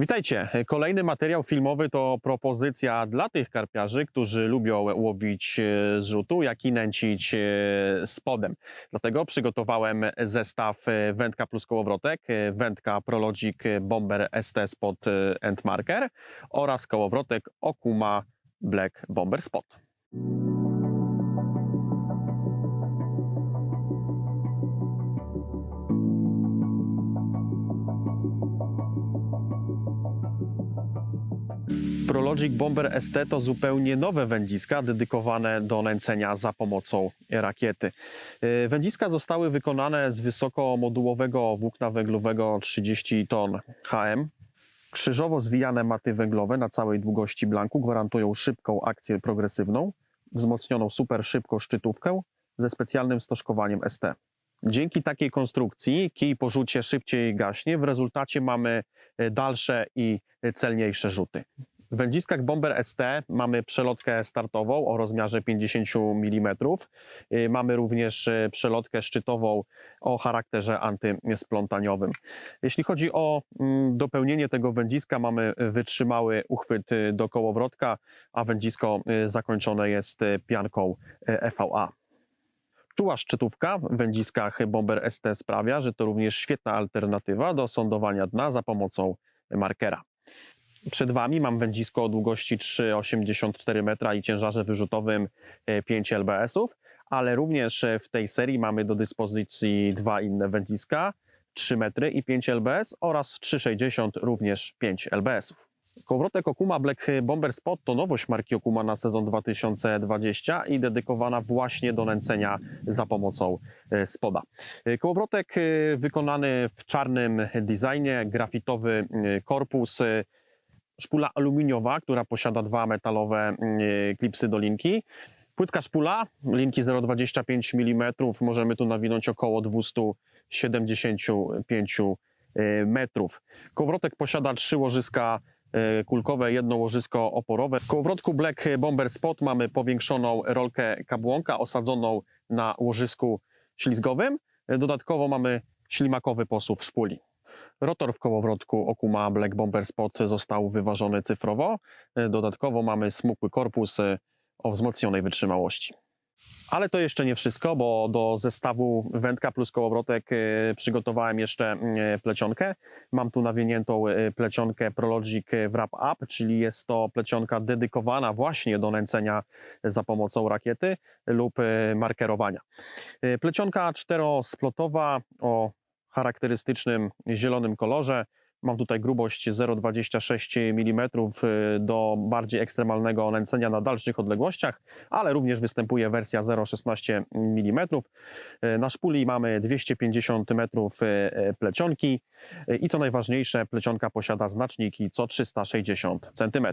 Witajcie. Kolejny materiał filmowy to propozycja dla tych karpiarzy, którzy lubią łowić e, rzutu, jak i nęcić e, spodem. Dlatego przygotowałem zestaw e, wędka plus kołowrotek, wędka Prologic Bomber ST Spot e, and Marker oraz kołowrotek Okuma Black Bomber Spot. Prologic Bomber ST to zupełnie nowe wędziska dedykowane do nęcenia za pomocą rakiety. Yy, Wędziska zostały wykonane z wysokomodułowego włókna węglowego 30 ton HM. Krzyżowo zwijane maty węglowe na całej długości blanku gwarantują szybką akcję progresywną, wzmocnioną super szybką szczytówkę ze specjalnym stożkowaniem ST. Dzięki takiej konstrukcji kij po rzucie szybciej gaśnie, w rezultacie mamy e, dalsze i e, celniejsze rzuty. W wędziskach Bomber ST mamy przelotkę startową o rozmiarze 50 mm. Y, Mamy również y, przelotkę szczytową o charakterze antysplątaniowym. Jeśli chodzi o mm, dopełnienie tego wędziska, mamy wytrzymały uchwyt y, do kołowrotka, a wędzisko zakończone jest pianką EVA. Czuła szczytówka w wędziskach Bomber ST sprawia, że to również świetna alternatywa do sądowania dna za pomocą markera. Przed Wami mam wędzisko o długości 3,84 metra i ciężarze wyrzutowym e, 5 lbs-ów, ale również e, w tej serii mamy do dyspozycji dwa inne wędziska 3 metry i 5 lbs oraz 3,60 również 5 lbs-ów. Kołowrotek Okuma Black Bomber Spot to nowość marki Okuma na sezon 2020 i dedykowana właśnie do nęcenia za pomocą e, spoda. E, Kołowrotek e, wykonany w czarnym designie, grafitowy e, korpus, e, szpula aluminiowa, która posiada dwa metalowe e, klipsy do linki. Płytka szpula, linki 0,25 mm, możemy tu nawinąć około 275 e, metrów. Kołowrotek posiada trzy łożyska e, kulkowe, jedno łożysko oporowe. W kołowrotku Black Bomber Spot mamy powiększoną rolkę kabłonka osadzoną na łożysku ślizgowym. Dodatkowo mamy ślimakowy posuw szpuli. Rotor w kołowrotku Okuma Black Bomber Spot został wyważony cyfrowo. E, Dodatkowo mamy smukły korpus e, o wzmocnionej wytrzymałości. Ale to jeszcze nie wszystko, bo do zestawu wędka plus kołowrotek e, przygotowałem jeszcze e, plecionkę. Mam tu nawiniętą plecionkę Prologic Wrap Up, czyli jest to plecionka dedykowana właśnie do nęcenia za pomocą rakiety lub markerowania. Plecionka czterosplotowa o charakterystycznym zielonym kolorze. Mam tutaj grubość 0,26 mm do bardziej ekstremalnego nęcenia na dalszych odległościach, ale również występuje wersja 0,16 mm. Na szpuli mamy 250 metrów e, plecionki i co najważniejsze, plecionka posiada znaczniki co 360 cm.